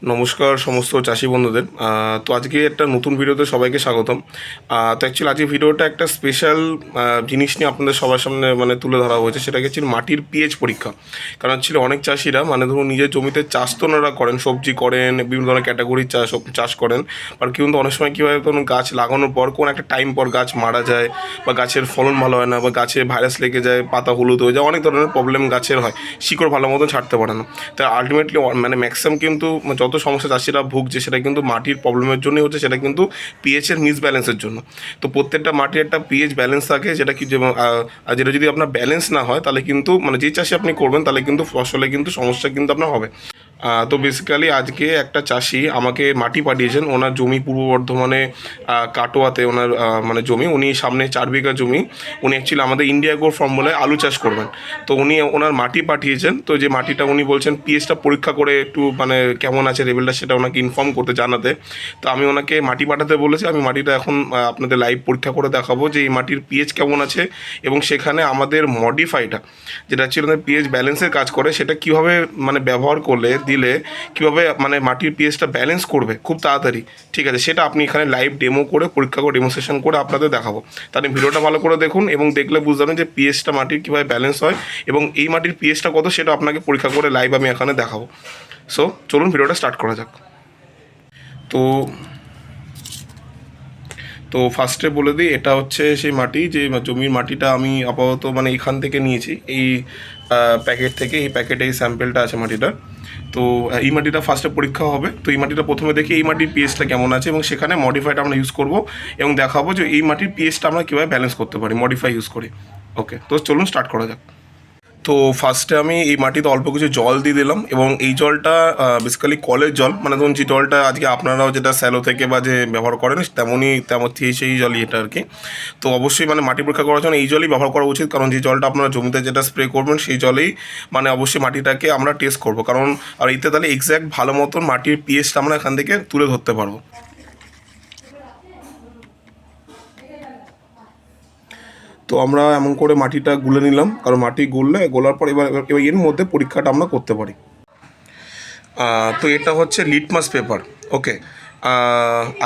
নমস্কার সমস্ত চাষি বন্ধুদের। তো আজকে একটা নতুন ভিডিওতে সবাইকে স্বাগতম। তো অ্যাকচুয়ালি আজকে ভিডিওটা একটা স্পেশাল জিনিস নিয়ে আপনাদের সবার সামনে মানে তুলে ধরা হয়েছে। সেটা হচ্ছে মাটির পিএইচ পরীক্ষা। কারণ ছিল অনেক চাষিরা মানে ধরুন নিজের জমিতে চাষ তো ওনারা করেন, সবজি করেন, বিভিন্ন ধরনের ক্যাটাগরির চাষ চাষ করেন। আর কিন্তু অনেক সময় কী হয়, ধরুন গাছ লাগানোর পর কোন একটা টাইম পর গাছ মারা যায় বা গাছের ফলন ভালো হয় না বা গাছে ভাইরাস লেগে যায়, পাতা হলুদ হয়ে যায়, অনেক ধরনের প্রবলেম গাছের হয়। শিকড় ভালো মতন ছাড়তে পারে না। তা আলটিমেটলি মানে ম্যাক্সিমাম কিন্তু যত সমস্যা চাষিরা ভুগছে, সেটা কিন্তু মাটির প্রবলেমের জন্যই হচ্ছে, সেটা কিন্তু পিএইচের মিসব্যালেন্সের জন্য। তো প্রত্যেকটা মাটির একটা পিএইচ ব্যালেন্স থাকে, যেটা কি যেটা যদি আপনার ব্যালেন্স না হয়, তাহলে কিন্তু মানে যে চাষে আপনি করবেন, তাহলে কিন্তু ফসলে কিন্তু সমস্যা কিন্তু আপনার হবে। তো বেসিক্যালি আজকে একটা চাষি আমাকে মাটি পাঠিয়েছেন, ওনার জমি পূর্ব বর্ধমানে কাটোয়াতে ওনার মানে জমি, উনি সামনে চার বিঘা জমি, উনি অ্যাকচুয়ালি আমাদের ইন্ডিয়া গোর ফর্ম বলে আলু চাষ করবেন। তো উনি ওনার মাটি পাঠিয়েছেন, তো যে মাটিটা উনি বলছেন পিএইচটা পরীক্ষা করে একটু মানে কেমন আছে লেভেলটা সেটা ওনাকে ইনফর্ম করতে জানাতে। তো আমি ওনাকে মাটি পাঠাতে বলেছি, আমি মাটিটা এখন আপনাদের লাইভ পরীক্ষা করে দেখাবো যে এই মাটির পিএইচ কেমন আছে এবং সেখানে আমাদের মডিফাইটা যেটা হচ্ছে পিএইচ ব্যালেন্সের কাজ করে, সেটা কীভাবে মানে ব্যবহার করলে, দিলে, কীভাবে মানে মাটির পিএইচটা ব্যালেন্স করবে খুব তাড়াতাড়ি, ঠিক আছে? সেটা আপনি এখানে লাইভ ডেমো করে, পরীক্ষা করে ডেমোস্ট্রেশন করে আপনাদের দেখাবো। তাহলে ভিডিওটা ভালো করে দেখুন এবং দেখলে বুঝতে যে পিএইচটা মাটির কীভাবে ব্যালেন্স হয় এবং এই মাটির পিএইচটা কত সেটা আপনাকে পরীক্ষা করে লাইভ আমি এখানে দেখাবো। সো চলুন ভিডিওটা স্টার্ট করা যাক। তো তো ফার্স্টে বলে দিই, এটা হচ্ছে সেই মাটি, যে জমির মাটিটা আমি আপাতত মানে এখান থেকে নিয়েছি। এই প্যাকেট থেকে, এই প্যাকেটে এই স্যাম্পেলটা আছে মাটিটা। তো, এই মাটিটা ফার্স্টে পরীক্ষা হবে। তো এই মাটিটা প্রথমে দেখি এই মাটির পিএইচটা কেমন আছে এবং সেখানে মডিফাইড আমরা ইউজ করব এবং দেখাবো যে এই মাটির পিএইচটা আমরা কীভাবে ব্যালেন্স করতে পারি মডিফাই ইউজ করি। ওকে তো চলুন স্টার্ট করা যাক। তো ফার্স্টে আমি এই মাটিতে অল্প কিছু জল দিয়ে দিলাম এবং এই জলটা বেসিক্যালি কলের জল মানে ধরুন যে জলটা আজকে আপনারাও যেটা স্যালো থেকে বা যে ব্যবহার করেন, তেমনই, তেমন সেই- সেই জলই এটা আর কি তো অবশ্যই মানে মাটি পরীক্ষা করার জন্য এই জলই ব্যবহার করা উচিত, কারণ যে জলটা আপনারা জমিতে যেটা স্প্রে করবেন, সেই জলেই মানে অবশ্যই মাটিটাকে আমরা টেস্ট করব। কারণ, আর এতে তাহলে এক্স্যাক্ট ভালো মতন মাটির পিএইচটা আমরা এখান থেকে তুলে ধরতে পারব। তো আমরা এমন করে মাটিটা গুলে নিলাম। কারণ মাটি গুললে, গোলার পর এবার এবার এর মধ্যে পরীক্ষাটা আমরা করতে পারি। তো এটা হচ্ছে লিটমাস পেপার ওকে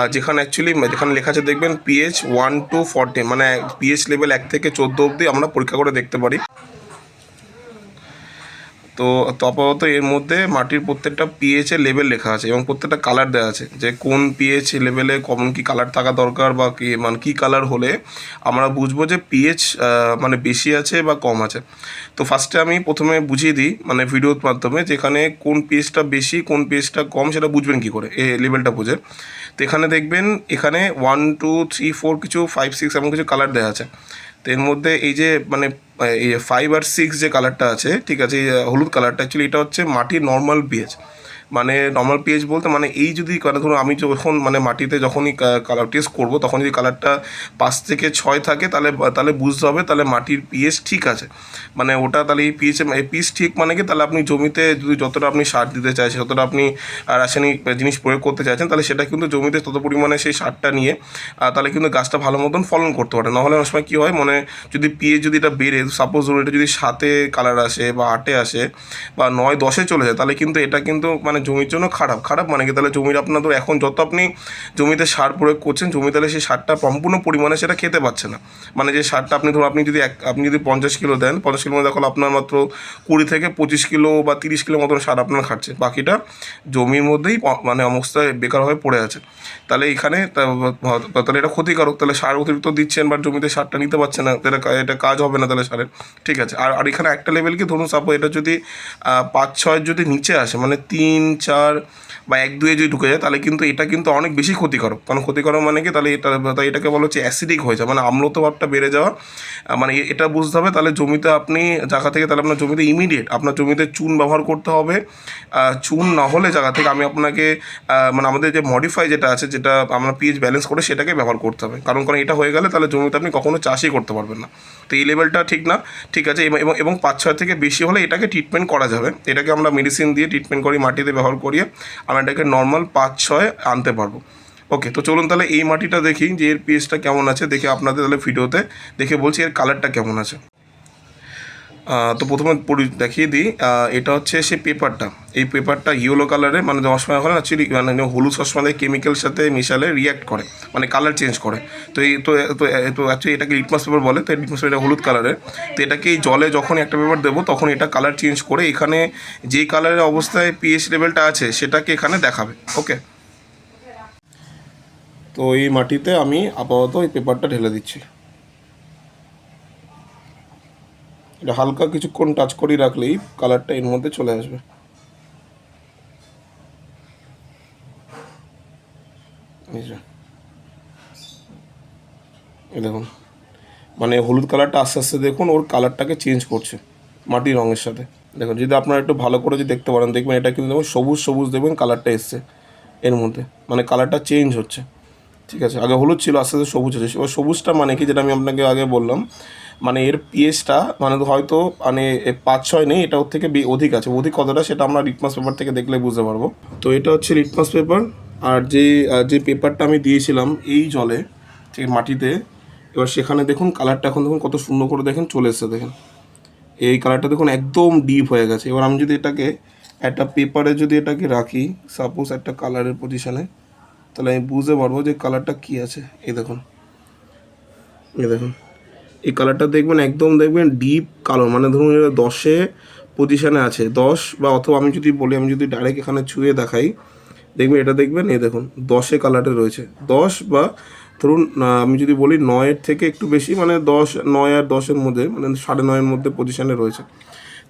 আর যেখানে অ্যাকচুয়ালি যেখানে লেখা আছে দেখবেন পিএইচ ওয়ান টু ফর্টি মানে পিএইচ লেভেল এক থেকে চোদ্দ অবধি আমরা পরীক্ষা করে দেখতে পারি। তো তো আপাতত এর মধ্যে মাটির প্রত্যেকটা পিএইচ এর লেভেল লেখা আছে এবং প্রত্যেকটা কালার দেওয়া আছে যে কোন পিএইচ লেভেলে কমন কি কালার থাকা দরকার বা কি মানে কী কালার হলে আমরা বুঝব যে পিএইচ মানে বেশি আছে বা কম আছে। তো ফার্স্টে আমি প্রথমে বুঝিয়ে দিই মানে ভিডিওর মাধ্যমে যেখানে কোন পিএইচটা বেশি, কোন পিএইচটা কম, সেটা বুঝবেন কী করে, এই লেভেলটা বুঝে। তো এখানে দেখবেন, এখানে ওয়ান টু থ্রি ফোর কিছু ফাইভ সিক্স এমন কিছু কালার দেওয়া আছে। তো এর মধ্যে এই যে মানে এই ফাইভ আর সিক্স যে কালারটা আছে, ঠিক আছে হলুদ কালারটা অ্যাকচুয়ালি এটা হচ্ছে মাটির নর্মাল পিএইচ মানে নর্মাল পিএইচ বলতে মানে এই যদি ধরুন আমি যখন মানে মাটিতে যখনই কালার টেস্ট করব, তখন যদি কালারটা পাঁচ থেকে ছয় থাকে, তাহলে তাহলে বুঝতে হবে তাহলে মাটির পিএইচ ঠিক আছে। মানে ওটা তাহলে এই পিএইচ পিএইচ ঠিক মানে কি? তাহলে আপনি জমিতে যদি যতটা আপনি সার দিতে চাইছেন যতটা আপনি রাসায়নিক জিনিস প্রয়োগ করতে চাইছেন, তাহলে সেটা কিন্তু জমিতে তত পরিমাণে সেই সারটা নিয়ে তাহলে কিন্তু গাছটা ভালো মতন ফলন করতে পারে। নাহলে অনেক সময় কী হয় মানে যদি পিএইচ যদি এটা বেড়ে সাপোজ ধরুন এটা যদি সাতে কালার আসে বা আটে আসে বা নয় দশে চলে যায়, তাহলে কিন্তু এটা কিন্তু মানে জমির জন্য খারাপ। খারাপ মানে কি? তাহলে জমির আপনার এখন যত আপনি জমিতে সার প্রয়োগ করছেন জমি তাহলে সেই সারটা সম্পূর্ণ পরিমাণে সেটা খেতে পাচ্ছে না। মানে যে সারটা আপনি ধরুন, আপনি যদি এক, আপনি যদি পঞ্চাশ কিলো দেন, পঞ্চাশ কিলো মধ্যে এখন আপনার মাত্র কুড়ি থেকে পঁচিশ কিলো বা তিরিশ কিলো মতন সার আপনার খাচ্ছে। বাকিটা জমির মধ্যেই মানে অবস্থায় বেকার হয়ে পড়ে আছে। তাহলে এখানে তাহলে এটা ক্ষতিকারক। তাহলে সার অতিরিক্ত দিচ্ছেন বা জমিতে সারটা নিতে পারছে না, তাহলে এটা কাজ হবে না তাহলে সারের। ঠিক আছে? আর আর এখানে একটা লেভেল কি? ধরুন সাপোজ এটা যদি পাঁচ, ছয় যদি নিচে আসে মানে তিন চার বা এক দুয়ে যদি ঢুকে যায়, তাহলে কিন্তু এটা কিন্তু অনেক বেশি ক্ষতিকারক কারণ ক্ষতিকারক মানে কি? তাহলে এটা এটাকে বলা হচ্ছে অ্যাসিডিক হয়ে যায় মানে আম্লতা ভাবটা বেড়ে যাওয়া মানে এটা বুঝতে হবে। তাহলে জমিতে আপনি জায়গা থেকে, তাহলে আপনার জমিতে ইমিডিয়েট আপনার জমিতে চুন ব্যবহার করতে হবে। চুন না হলে জায়গা থেকে আমি আপনাকে মানে আমাদের যে মডিফাই যেটা আছে, যেটা আমরা পিএইচ ব্যালেন্স করে সেটাকে ব্যবহার করতে হবে। কারণ কারণ এটা হয়ে গেলে তাহলে জমিতে আপনি কখনো চাষই করতে পারবেন না। তো এই লেভেলটা ঠিক না। ঠিক আছে, এবং- এবং পাঁচ ছয় থেকে বেশি হলে এটাকে ট্রিটমেন্ট করা যাবে। এটাকে আমরা মেডিসিন দিয়ে ট্রিটমেন্ট করি, মাটিতে ব্যবহার করিয়ে। আমরা এটাকে নর্মাল পাঁচ ছয় আনতে পারব। ওকে তো চলুন তাহলে এই মাটিটা দেখি যে এর পিএসটা কেমন আছে, দেখে আপনাদের তাহলে ভিডিওতে দেখে বলছি এর কালারটা কেমন আছে। তো প্রথমে পরি- দেখিয়ে দিই। এটা হচ্ছে সেই পেপারটা। এই পেপারটা ইয়েলো কালারে মানে চশমা এখন অ্যাকচুয়ালি মানে হলুদ চশমাতে কেমিক্যালের সাথে মিশালে রিয়াক্ট করে মানে কালার চেঞ্জ করে। তো এই, তো তো অ্যাকচুয়ালি এটাকে লিটমাস পেপার বলে, তো লিটমাস পেপার হলুদ কালারের তো এটাকে এই জলে যখন একটা পেপার দেবো, তখন এটা কালার চেঞ্জ করে এখানে যেই কালারের অবস্থায় পিএইচ লেভেলটা আছে, সেটাকে এখানে দেখাবে। ওকে তো এই মাটিতে আমি আপাতত এই পেপারটা ঢেলে দিচ্ছি। এটা হালকা কিছুক্ষণ টাচ করে রাখলেই কালারটা এর মধ্যে চলে আসবে। দেখুন। মানে হলুদ কালারটা আস্তে আস্তে দেখুন, ওর কালারটাকে চেঞ্জ করছে মাটির রঙের সাথে। দেখুন, যদি আপনারা একটু ভালো করে যদি দেখতে পারেন, দেখবেন এটা কিন্তু দেখুন সবুজ সবুজ দেখবেন কালারটা এসছে এর মধ্যে। মানে কালারটা চেঞ্জ হচ্ছে। ঠিক আছে? আগে হলুদ ছিল, আস্তে আস্তে সবুজ হচ্ছে। সবুজটা মানে কি? যেটা আমি আপনাকে আগে বললাম মানে এর পিএসটা মানে হয়তো মানে পাঁচ ছয় নেই, এটা ওর থেকে অধিক আছে। অধিক কতটা সেটা আমরা লিটমাস পেপার থেকে দেখলে বুঝতে পারব। তো এটা হচ্ছে লিটমাস পেপার। আর যে যে পেপারটা আমি দিয়েছিলাম এই জলে ঠিক মাটিতে, এবার সেখানে দেখুন কালারটা এখন দেখুন কত সুন্দর করে দেখেন চলে এসছে দেখেন। এই কালারটা দেখুন একদম ডিপ হয়ে গেছে। এবার আমি যদি এটাকে একটা পেপারে যদি এটাকে রাখি, সাপোজ একটা কালারের পজিশনে, তাহলে আমি বুঝতে পারব যে কালারটা কী আছে। এই দেখুন। এই দেখুন। এই কালারটা দেখবেন একদম দেখবেন ডিপ কালো মানে ধরুন এটা দশে পজিশানে আছে, দশ বা অথবা আমি যদি বলি, আমি যদি ডাইরেক্ট এখানে ছুঁয়ে দেখাই, দেখবেন এটা দেখবেন, এই দেখুন, দশে কালারে রয়েছে। দশ বা ধরুন আমি যদি বলি নয়ের থেকে একটু বেশি মানে দশ, নয় আর দশের মধ্যে মানে সাড়ে নয়ের মধ্যে পজিশনে রয়েছে।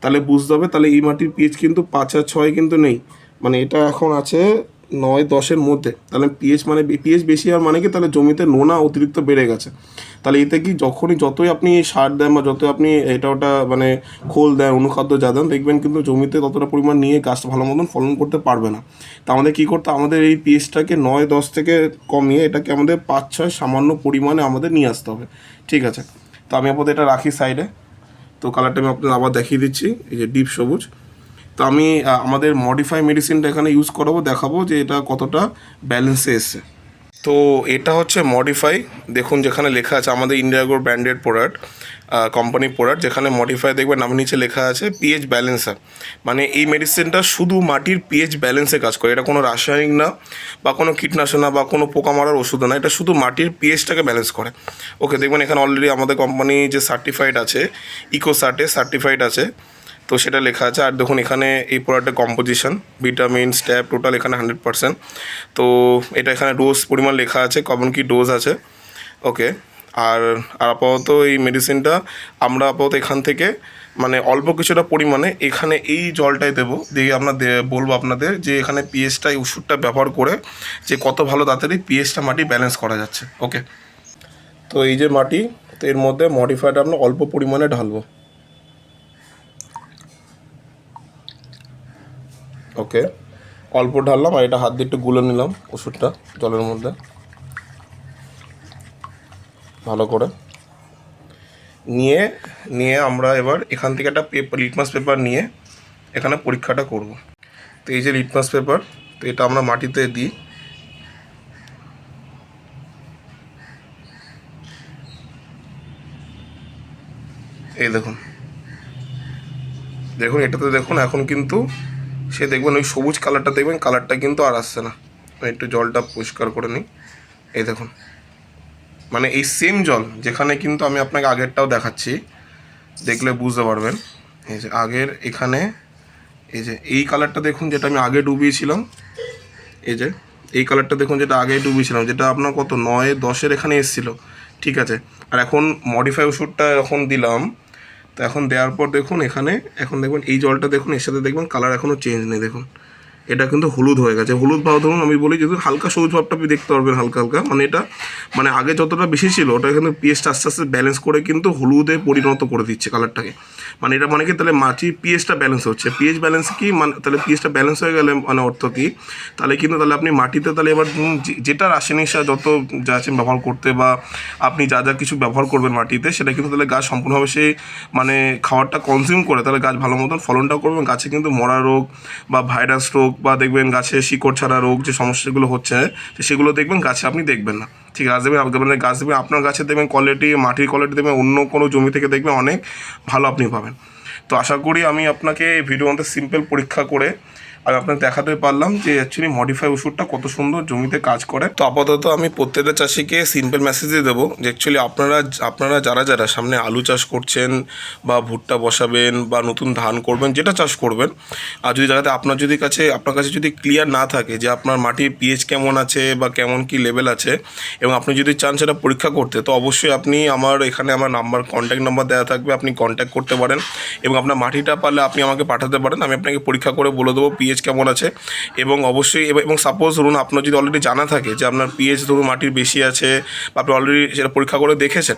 তাহলে বুঝতে হবে, তাহলে এই মাটির পিএইচ কিন্তু পাঁচ আর ছয় কিন্তু নেই। মানে এটা এখন আছে নয় দশের মধ্যে, তাহলে পিএইচ মানে পিএইচ বেশি হওয়ার মানে কি? তাহলে জমিতে নোনা অতিরিক্ত বেড়ে গেছে। তাহলে এতে কি যখনই যতই আপনি সার দেন বা যতই আপনি এটা ওটা মানে খোল দেন, অনুখাদ্য যা দেন, দেখবেন কিন্তু জমিতে ততটা পরিমাণ নিয়ে গাছটা ভালো মতন ফলন করতে পারবে না। তা আমাদের কী করতে, আমাদের এই পিএইচটাকে নয় দশ থেকে কমিয়ে এটাকে আমাদের পাঁচ ছয় সামান্য পরিমাণে আমাদের নিয়ে আসতে হবে। ঠিক আছে? তো আমি আপাতত এটা রাখি সাইডে তো কালারটা আমি আপনাদের আবার দেখিয়ে দিচ্ছি। এই যে ডিপ সবুজ। তো আমি আমাদের মডিফাই মেডিসিনটা এখানে ইউজ করাবো, দেখাবো যে এটা কতটা ব্যালেন্সে এসছে। তো এটা হচ্ছে মডিফাই দেখুন যেখানে লেখা আছে, আমাদের ইন্ডিয়াগোর ব্র্যান্ডেড প্রোডাক্ট কোম্পানি প্রোডাক্ট যেখানে মডিফাই দেখবেন, নাম নিচে লেখা আছে পিএইচ ব্যালেন্সার মানে এই মেডিসিনটা শুধু মাটির পিএইচ ব্যালেন্সে কাজ করে, এটা কোনো রাসায়নিক না, বা কোনো কীটনাশক না, বা কোনো পোকা মারার ওষুধ না, এটা শুধু মাটির পিএইচটাকে ব্যালেন্স করে। ওকে দেখবেন এখানে অলরেডি আমাদের কোম্পানি যে সার্টিফাইড আছে ইকো সার্টে সার্টিফাইড আছে তো সেটা লেখা আছে। আর দেখুন, এখানে এই প্রোডাক্টের কম্পোজিশন ভিটামিন স্ট্যাপ টোটাল এখানে হান্ড্রেড পার্সেন্ট তো এটা এখানে ডোজ পরিমাণ লেখা আছে কমন কি ডোজ আছে। ওকে আর আর আপাতত এই মেডিসিনটা আমরা আপাতত এখান থেকে মানে অল্প কিছুটা পরিমাণে এখানে এই জলটাই দেবো। দিয়ে আমরা বলব আপনাদের যে এখানে পিএইচটা এই ওষুধটা ব্যবহার করে যে কত ভালো তাড়াতাড়ি পিএইচটা মাটি ব্যালেন্স করা যাচ্ছে। ওকে তো এই যে মাটি, তো এর মধ্যে মডিফাইড আমরা অল্প পরিমাণে ঢালবো। ওকে। অল্প ঢাললাম আর এটা হাত দিয়ে একটু গুলে নিলাম ওষুধটা জলের মধ্যে। ভালো করে। নিয়ে নিয়ে আমরা এবার এখান থেকে একটা পেপার লিটমাস পেপার নিয়ে এখানে পরীক্ষাটা করব। তো এই যে লিটমাস পেপার তো এটা আমরা মাটিতে দিই। এই দেখুন। দেখুন, এটাতে দেখুন এখন কিন্তু সে দেখবেন ওই সবুজ কালারটা দেখবেন কালারটা কিন্তু আর আসছে না। একটু জলটা পরিষ্কার করে নিই। এই দেখুন। মানে এই সেম জল, যেখানে কিন্তু আমি আপনাকে আগেরটাও দেখাচ্ছি, দেখলে বুঝতে পারবেন। এই যে আগের এখানে, এই যে এই কালারটা দেখুন, যেটা আমি আগে ডুবিয়েছিলাম। এই যে এই কালারটা দেখুন, যেটা আগে ডুবিয়েছিলাম, যেটা আপনার কত, নয়, দশের এখানে এসেছিল। ঠিক আছে। আর এখন মডিফাই ওষুধটা এখন দিলাম। তো এখন দেওয়ার পর দেখুন এখানে, এখন দেখবেন এই জলটা দেখুন, এর সাথে দেখবেন কালার এখনও চেঞ্জ নেই, দেখুন। এটা কিন্তু হলুদ হয়ে গেছে। হলুদ ভাব ধরুন, আমি বলি যদি হালকা সবুজ ভাবটা আপনি দেখতে পারবেন, হালকা হালকা। মানে এটা মানে আগে যতটা বেশি ছিল, ওটা কিন্তু পিএসটা আস্তে আস্তে ব্যালেন্স করে কিন্তু হলুদে পরিণত করে দিচ্ছে কালারটাকে মানে এটা মানে কি, তাহলে মাটির পিএসটা ব্যালেন্স হচ্ছে। পিএইচ ব্যালেন্স কি মানে তাহলে পিএইচটা ব্যালেন্স হয়ে গেলে মানে অর্থ কি? তাহলে কিন্তু তাহলে আপনি মাটিতে তাহলে এবার যেটা রাসায়নিক সার যত যা আছে ব্যবহার করতে বা আপনি যা যা কিছু ব্যবহার করবেন মাটিতে, সেটা কিন্তু তাহলে গাছ সম্পূর্ণভাবে সেই মানে খাবারটা কনজিউম করে, তাহলে গাছ ভালো মতন ফলনটাও করবে গাছে কিন্তু মরা রোগ বা ভাইরাস রোগ বা দেখবেন গাছে শিকড় ছাড়া রোগ যে সমস্যাগুলো হচ্ছে সেগুলো দেখবেন, গাছে আপনি দেখবেন না। ঠিক আছে, দেবেন আপনার গাছ দেবেন, আপনার গাছে দেবেন কোয়ালিটি মাটির কোয়ালিটি দেখবেন অন্য কোনো জমি থেকে দেখবেন অনেক ভালো আপনি পাবেন। তো আশা করি আমি আপনাকে ভিডিও মধ্যে সিম্পল পরীক্ষা করে আমি আপনাকে দেখাতে পারলাম যে অ্যাকচুয়ালি মডিফাই ওষুধটা কত সুন্দর জমিতে কাজ করে। তো আপাতত আমি প্রত্যেকটা চাষিকে সিম্পল মেসেজ দিয়ে দেবো যে অ্যাকচুয়ালি আপনারা আপনারা যারা যারা সামনে আলু চাষ করছেন বা ভুট্টা বসাবেন বা নতুন ধান করবেন, যেটা চাষ করবেন, আর যদি জায়গাতে আপনার যদি কাছে, আপনার কাছে যদি ক্লিয়ার না থাকে যে আপনার মাটির পিএইচ কেমন আছে বা কেমন কি লেভেল আছে, এবং আপনি যদি চান সেটা পরীক্ষা করতে, তো অবশ্যই আপনি আমার এখানে আমার নাম্বার কন্ট্যাক্ট নাম্বার দেওয়া থাকবে, আপনি কন্ট্যাক্ট করতে পারেন, এবং আপনার মাটিটা পারলে আপনি আমাকে পাঠাতে পারেন, আমি আপনাকে পরীক্ষা করে বলে দেবো পিএইচ কেমন আছে? এবং অবশ্যই এব- সাপোজ ধরুন আপনার যদি অলরেডি জানা থাকে যে আপনার পিএইচ ধরুন মাটির বেশি আছে বা আপনি অলরেডি সেটা পরীক্ষা করে দেখেছেন,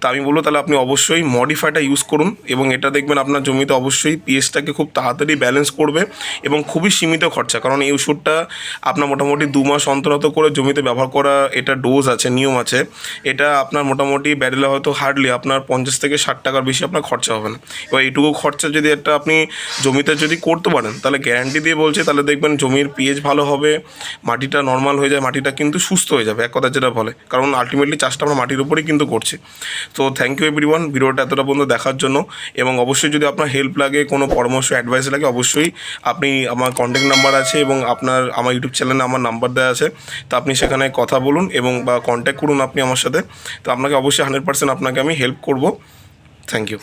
তা আমি বলব তাহলে আপনি অবশ্যই মডিফাইটা ইউজ করুন এবং এটা দেখবেন আপনার জমিতে অবশ্যই পিএইচটাকে খুব তাড়াতাড়ি ব্যালেন্স করবে এবং খুবই সীমিত খরচা। কারণ এই ওষুধটা আপনার মোটামুটি দু মাস অন্তর করে জমিতে ব্যবহার করা এটা ডোজ আছে, নিয়ম আছে। এটা আপনার মোটামুটি ব্যারেলে হয়তো হার্ডলি আপনার পঞ্চাশ থেকে ষাট টাকার বেশি আপনার খরচা হবে না। এবার এইটুকু খরচা যদি একটা আপনি জমিতে যদি করতে পারেন, তাহলে গ্যারান্টি দিয়ে বলছে, তাহলে দেখবেন জমির পিএইচ ভালো হবে, মাটিটা নর্মাল হয়ে যায়, মাটিটা কিন্তু সুস্থ হয়ে যাবে, এক কথা যেটা বলে। কারণ আলটিমেটলি চাষটা আমরা মাটির উপরেই কিন্তু করছি। তো থ্যাংক ইউ এভরিওয়ান ভিডিওটা এতটা পর্যন্ত দেখার জন্য। এবং অবশ্যই যদি আপনার হেল্প লাগে, কোনো পরামর্শ অ্যাডভাইস লাগে, অবশ্যই আপনি আমার কন্ট্যাক্ট নাম্বার আছে এবং আপনার, আমার ইউটিউব চ্যানেলে আমার নাম্বার দেওয়া আছে। তো আপনি সেখানে কথা বলুন এবং বা কন্ট্যাক্ট করুন আপনি আমার সাথে। তো আপনাকে অবশ্যই হান্ড্রেড পার্সেন্ট আপনাকে আমি হেল্প করব। Thank you